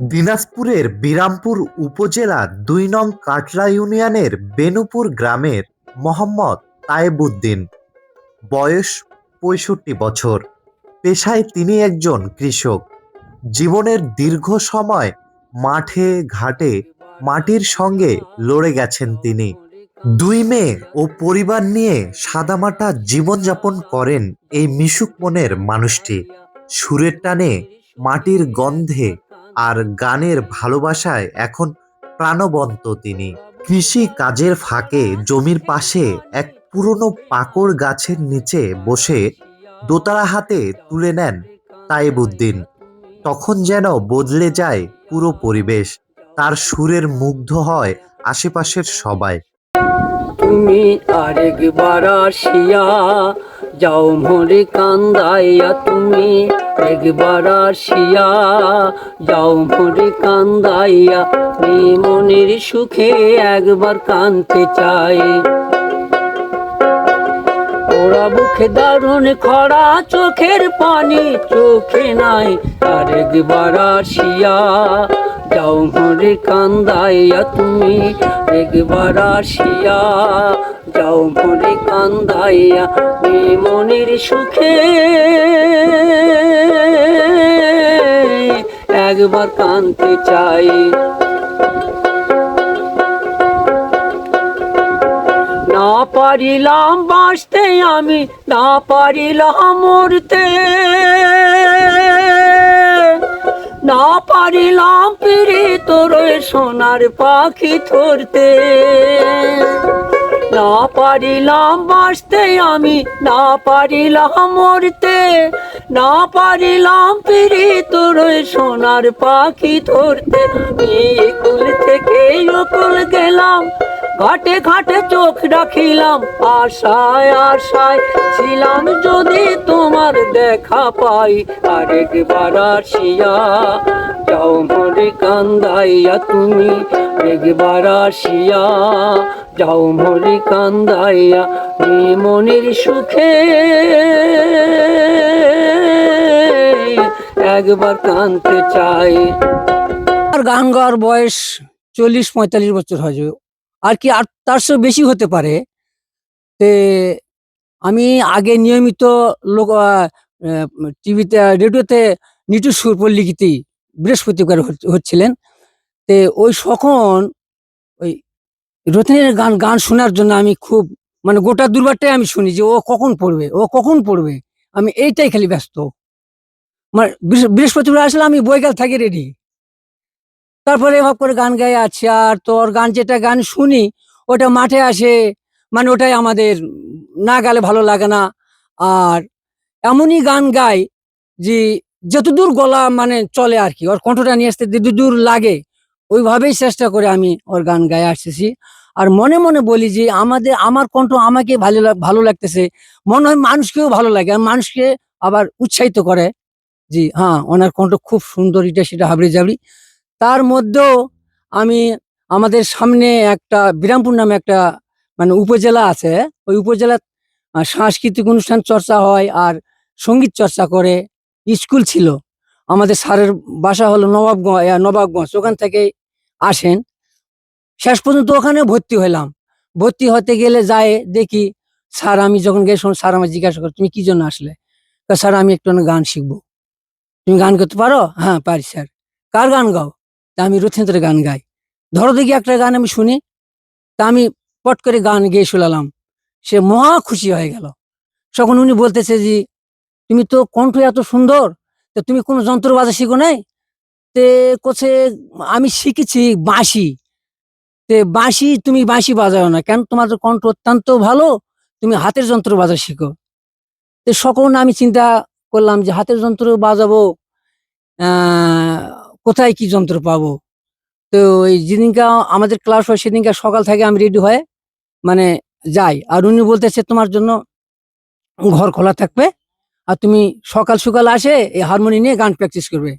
দিনাজপুরের বিরামপুর উপজেলা দুই নং কাটলা ইউনিয়নের বেনুপুর গ্রামের মোহাম্মদ তায়েবুদ্দিন বয়স পঁয়ষট্টি বছর। পেশায় তিনি একজন কৃষক। জীবনের দীর্ঘ সময় মাঠে, ঘাটে, মাটির সঙ্গে লড়ে গেছেন তিনি। দুই মেয়ে ও পরিবার নিয়ে সাদামাটা জীবনযাপন করেন এই মিশুক মনের মানুষটি। সুরের টানে মাটির গন্ধে আর গানের ভালোবাসায় এখন প্রাণবন্ত তিনি। কৃষি কাজের ফাঁকে জমির পাশে এক পুরনো পাকড় গাছের নিচে বসে দোতারা হাতে তুলে নেন তাইবুদ্দিন। তখন যেন বদলে যায় পুরো পরিবেশ, তার সুরের মুগ্ধ হয় আশেপাশের সবাই। তুমি আরেকবার আসিয়া যাও মোরে কান্দাইয়া তুমি একবার আসিয়া যাও মোরে কান্দাইয়া মনের সুখে একবার কানতে চাই। ওরা বুকে দারুণ খরা, চোখের পানি চোখে নাই। আরেকবার আসিয়া যাও মোরে কান্দাইয়া, তুমি একবার আসিয়া যাও মোরে কান্দাইয়া মনের সুখে। একবার কানতে চাই। না পারিলাম বাঁচতে আমি, না পারিলাম মরতে। না পারিলাম পিড়ি তোর সোনার পাখি ধরতে। না পারিলাম বাঁচতে আমি, না পারিলাম মরতে, না পারিলাম পিড়ি তোর সোনার পাখি ধরতে। এই কুল থেকে কুল গেলাম, ঘাটে ঘাটে চোখ রাখিলাম, আশায় আশায় ছিলাম যদি তোমার দেখা পাই। আরেকবার আসিয়া যাও মরে কান্দাইয়া তুমি একবার আসিয়া যাও মরে কান্দাইয়া মনের সুখে। একবার কানতে চাই। আর গান গাওয়ার বয়স চল্লিশ পঁয়তাল্লিশ বছর হয়। আর কি আর তার চেয়ে বেশি হতে পারে। তে আমি আগে নিয়মিত লোক টিভিতে, রেডিওতে নিটু সুর পল্লিকিতি বৃহস্পতিবার হচ- হচ্ছিলেন। তে ওই সখন ওই রথিনের গান গান শোনার জন্য আমি খুব মানে গোটা দুর্বারটাই আমি শুনি যে ও কখন পড়বে, ও কখন পড়বে, আমি এইটাই খালি ব্যস্ত। মানে বৃহস্পতিবার আসলে আমি বৈকাল থাকি রেডি তারপরে এভাবে করে গান গায়ে আছে আর তোর গান যেটা গান শুনি, ওটা মাঠে আসে মানে ওটাই আমাদের না গালে ভালো লাগে না। আর এমনই গান গাই যে যতদূর গলা মানে চলে আর কি, ওর কণ্ঠটা নিয়ে আসতে যতদূর লাগে, ওইভাবেই চেষ্টা করে আমি ওর গান গায়ে আসতেছি। আর মনে মনে বলি যে আমাদের, আমার কণ্ঠ আমাকে ভালো ভালো লাগতেছে, মনে হয় মানুষকেও ভালো লাগে, আর মানুষকে আবার উৎসাহিত করে জি হ্যাঁ ওনার কণ্ঠ খুব সুন্দর, এটা সেটা হাবড়ে জাবড়ি। তার মধ্যেও আমি আমাদের সামনে একটা বিরামপুর নামে একটা মানে উপজেলা আছে, ওই উপজেলা সাংস্কৃতিক অনুষ্ঠান চর্চা হয় আর সংগীত চর্চা করে স্কুল ছিল। আমাদের স্যারের বাসা হলো নবাবগঞ্জ নবাবগঞ্জ। ওখান থেকে আসেন। শেষ পর্যন্ত ওখানে ভর্তি হলাম। ভর্তি হতে গেলে যায়, দেখি স্যার, আমি যখন গেছি স্যার আমার জিজ্ঞাসা করে, তুমি কি জন্য আসলে? স্যার, আমি একটু গান শিখব। তুমি গান করতে পারো? হ্যাঁ পারি, স্যার। কার গান গাও? তা আমি রথীন্দ্রের গান গাই। ধরো দেখি একটা গান আমি শুনি। তা আমি পট করে গান গেয়ে শোনালাম সে মহা খুশি হয়ে গেল। তখন উনি বলতেছে যে তুমি তো কণ্ঠ এত সুন্দর, তো তুমি কোনো যন্ত্র বাজা শিখো নাই? তে কোছে আমি শিখেছি বাঁশি। তে বাঁশি তুমি বাঁশি বাজাও না কেন? তোমার কণ্ঠ অত্যন্ত ভালো, তুমি হাতের যন্ত্র বাজা শিখো। তো সকল আমি চিন্তা করলাম যে হাতের যন্ত্র বাজাবো কোথায় কি যন্ত্র পাবো? তো ওই যেদিনকা আমাদের ক্লাস হয় সেদিনকা সকাল থেকে আমি রেডি হয়ে মানে যাই। আর উনি বলতেছে তোমার জন্য ঘর খোলা থাকবে। আর তুমি সকাল সকাল আসে এই হারমোনি নিয়ে গান প্র্যাকটিস করবে।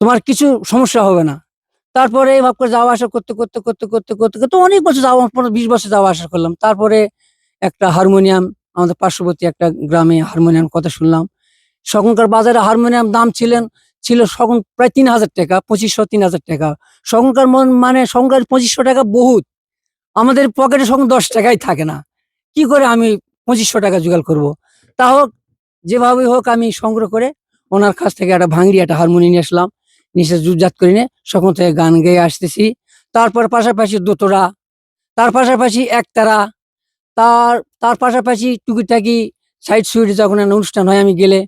তোমার কিছু সমস্যা হবে না। তারপরে এভাবে করে যাওয়া আসা করতে করতে করতে করতে করতে করতে অনেক বছর যাওয়া পনেরো বিশ বছর যাওয়া আসা করলাম। তারপরে একটা হারমোনিয়াম আমাদের পার্শ্ববর্তী একটা গ্রামে হারমোনিয়াম কথা শুনলাম। তখনকার বাজারে হারমোনিয়াম দাম ছিলেন, ছিল সকল প্রায় তিন হাজার টাকা, পঁচিশশো, তিন হাজার টাকা। সকলকার মন সকলকার পঁচিশশো টাকা বহুত। আমাদের পকেটে সকল দশ টাকাই থাকে না। কি করে আমি পঁচিশশো টাকা জোগাড় করব? তা হোক যেভাবে হোক আমি সংগ্রহ করে ওনার কাছ থেকে একটা ভাঙড়ি একটা হারমোনিয়াম নিয়ে আসলাম। নিচে জুজাত করে নিয়ে সকল থেকে গান গেয়ে আসতেছি। তারপর পাশাপাশি দোতরা তার পাশাপাশি একতারা, তার তার পাশাপাশি টুকিটাকি সাইড সুইড যখন অনুষ্ঠান হয়, আমি গেলে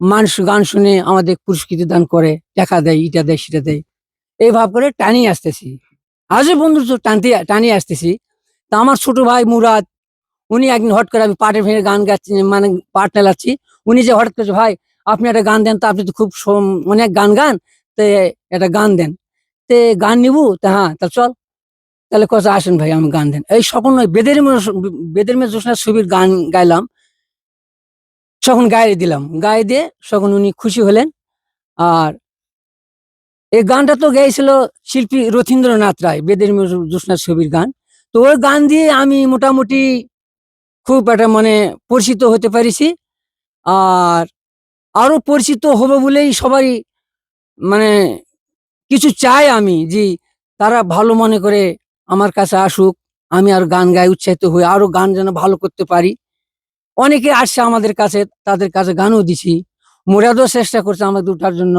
মানুষ গান শুনে আমাদের পুরস্কৃতি দান করে টাকা দেয় ইটা দেয়, সেটা দেয়। এই ভাব করে টানিয়ে আসতেছি। আজও বন্ধু টানতে, টানিয়ে আসতেছি। তা আমার ছোট ভাই মুরাদ উনি একদিন হট করে আমি পাটে ভেঙে গান গাচ্ছি মানে পাট নেলাচ্ছি উনি যে হঠাৎ করেছে ভাই, আপনি একটা গান দেন তো, আপনি তো খুব অনেক গান গান, তে একটা গান দেন। তে গান নিবু? তা হ্যাঁ তা চল। তাহলে কথা আসেন ভাই, আমি গান দেন। এই সকল নয়, বেদের বেদের মেয়ে জোসনা ছবির গান গাইলাম। তখন গায়ে দিলাম। গায়ে দিয়ে তখন উনি খুশি হলেন। আর এই গানটা তো গাইছিল শিল্পী রথীন্দ্রনাথ রায়, বেদের জোসনা ছবির গান। তো ওই গান দিয়ে আমি মোটামুটি খুব একটা মানে পরিচিত হতে পারিছি। আর আরও পরিচিত হবে বলেই সবাই মানে কিছু চাই আমি যে তারা ভালো মনে করে আমার কাছে আসুক, আমি আর গান গায়ে উৎসাহিত হই আরও গান যেন ভালো করতে পারি। অনেকে আসছে আমাদের কাছে, তাদের কাছে গানও দিছি মোরাদও চেষ্টা করছে আমার দুটার জন্য।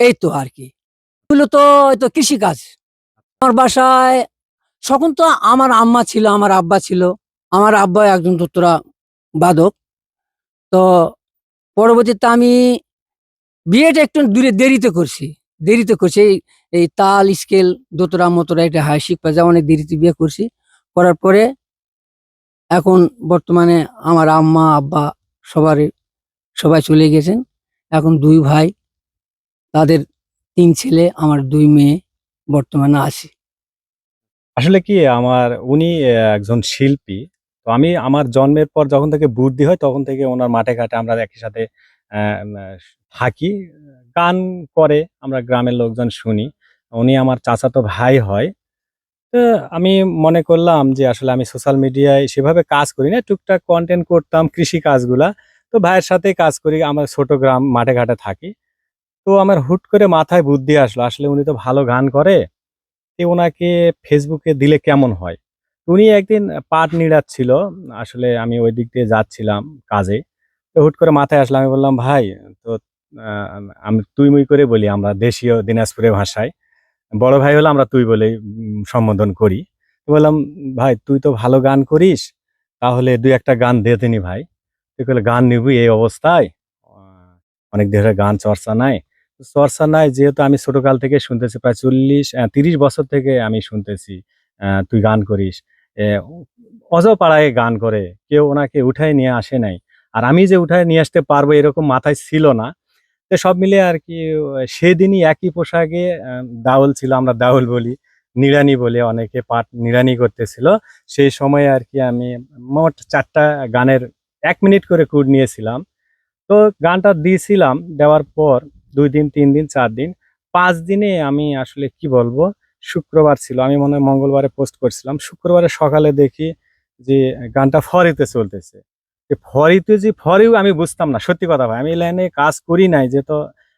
এই তো আর কি। এগুলো তো কৃষিকাজ। আমার বাসায়, তখন তো আমার আম্মা ছিল, আমার আব্বা ছিল। আমার আব্বা একজন দোতরা বাদক। তো পরবর্তীতে আমি বিয়েটা একটু দূরে দেরিতে করছি। দেরিতে করছি, এই এই তাল, স্কেল দোতরা মতরা এটা হাই যা অনেক দেরিতে বিয়ে করছি। করার পরে এখন বর্তমানে আমার আম্মা, আব্বা সবারই সবাই চলে গেছেন। এখন দুই ভাই, তাদের তিন ছেলে, আমার দুই মেয়ে বর্তমানে আছে। আসলে কি আমার, উনি একজন শিল্পী। তো আমি আমার জন্মের পর যখন থেকে বুদ্ধি হয়, তখন থেকে ওনার মাঠে ঘাটে আমরা একই সাথে থাকি। গান করে, আমরা গ্রামের লোকজন শুনি। উনি আমার চাচাতো ভাই হয়। তো আমি মনে করলাম যে আসলে আমি সোশ্যাল মিডিয়ায় সেভাবে কাজ করি না, টুকটাক কন্টেন্ট করতাম, কৃষি কাজগুলা। তো ভাইয়ের সাথে কাজ করি, আমার ছোট গ্রাম, মাঠে ঘাটে থাকি। তো আমার হুট করে মাথায় বুদ্ধি আসলো, আসলে উনি তো ভালো গান করে, তো ওনাকে ফেসবুকে দিলে কেমন হয়? উনি একদিন পাট নিড়াচ্ছিল, আসলে আমি ওই দিক দিয়ে যাচ্ছিলাম কাজে। তো হুট করে মাথায় আসলে, আমি বললাম, ভাই, তো, আমি তুই মুই করে বলি আমরা দেশীয় দিনাজপুরের ভাষায়। বড় ভাই হলে আমরা তুই বলে সম্বোধন করি। বললাম, ভাই, তুই তো ভালো গান করিস, তাহলে দুই একটা গান দে তিনি ভাই। তুই বলে গান নিবি এই অবস্থায়? অনেক ধরে গান চর্চা নাই। চর্চা নাই যেহেতু আমি ছোটকাল থেকে শুনতেছি, প্রায় চল্লিশ তিরিশ বছর থেকে আমি শুনতেছি তুই গান করিস। অজপাড়ায় গান করে, কেউ ওনাকে উঠায় নিয়ে আসে নাই। আর আমি যে উঠায় নিয়ে আসতে পারব এরকম মাথায় ছিল না। তো সব মিলে আর কি, সেদিনই একই পোশাকে দাউল ছিল, আমরা দাউল বলি, নিড়ানি বলে অনেকে পাট নিড়ানি করতেছিল। সেই সময় আর কি আমি মোট চারটা গানের এক মিনিট করে কুড নিয়েছিলাম। তো গানটা দিয়েছিলাম দেওয়ার পর দুই দিন, তিন দিন, চার দিন, পাঁচ দিনে আমি আসলে কি বলব শুক্রবার ছিল। আমি মনে হয় মঙ্গলবারে পোস্ট করছিলাম। শুক্রবারে সকালে দেখি যে গানটা ফরিতে চলতেছে। ফরিতে যে ফরিও আমি বুঝতাম না, সত্যি কথা ভাই। আমি লাইনে কাজ করি নাই, যে তো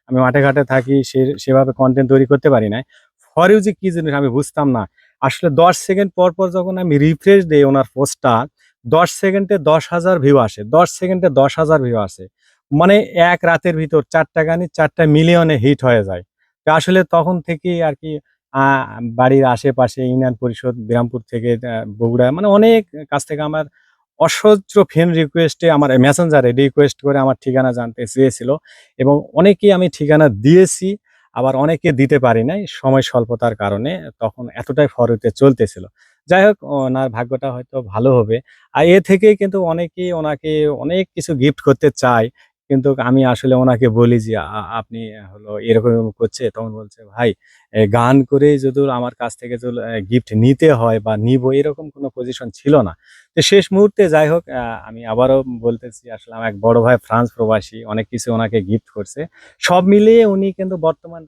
আমি মাঠে ঘাটে থাকি, সে, সেভাবে কন্টেন্ট তৈরি করতে পারি নাই। ফরিও যে কি জিনিস আমি বুঝতাম না। আসলে দশ সেকেন্ড পর পর যখন আমি রিফ্রেশ দিই ওনার পোস্টটা দশ সেকেন্ডে দশ হাজার ভিউ আসে। দশ সেকেন্ডে দশ হাজার ভিউ আসে। মানে এক রাতের ভিতর চারটা গানই চারটা মিলিয়নে হিট হয়ে যায়। আসলে তখন থেকেই আর কি বাড়ির আশেপাশে ইউনিয়ন পরিষদ, বিরামপুর থেকে বগুড়া মানে অনেক কাছ থেকে আমার অসহ্য ফ্রেন্ড রিকোয়েস্টে আমার মেসেঞ্জারে রিকোয়েস্ট করে আমার ঠিকানা জানতে চেয়েছিল এবং অনেকেই আমি ঠিকানা দিয়েছি, আবার অনেকে দিতে পারি নাই সময় স্বল্পতার কারণে তখন এতটাই ফরতে চলতেছিল। যাই হোক, ওনার ভাগ্যটা হয়তো ভালো হবে। আর এ থেকেই কিন্তু অনেকেই ওনাকে অনেক কিছু গিফট করতে চায় কিন্তু আমি আসলে ওনাকে বলি যে আপনি হলো এরকম করছে। তখন বলছে, ভাই গান করে যদি আমার কাছ থেকে যদি গিফট নিতে হয় বা নিব, এরকম কোনো পজিশন ছিল না। তো শেষ মুহূর্তে যাই হোক আমি আবারও বলতেছি, আসলে আমার এক বড় ভাই ফ্রান্স প্রবাসী, অনেক কিছু ওনাকে গিফট করছে। সব মিলিয়ে উনি কিন্তু বর্তমান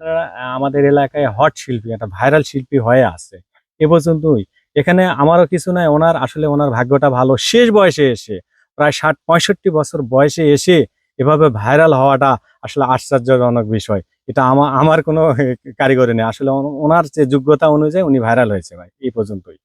আমাদের এলাকায় হট শিল্পী, একটা ভাইরাল শিল্পী হয়ে আছে। এ পর্যন্তই। এখানে আমারও কিছু নাই, ওনার আসলে ওনার ভাগ্যটা ভালো। শেষ বয়সে এসে, প্রায় ষাট, পঁয়ষট্টি বছর বয়সে এসে এভাবে ভাইরাল হওয়াটা আসলে আশ্চর্যজনক বিষয়। এটা আমার আমার কোনো কারিগরি নেই। আসলে ওনার যে যোগ্যতা অনুযায়ী উনি ভাইরাল হয়েছে ভাই, এই পর্যন্তই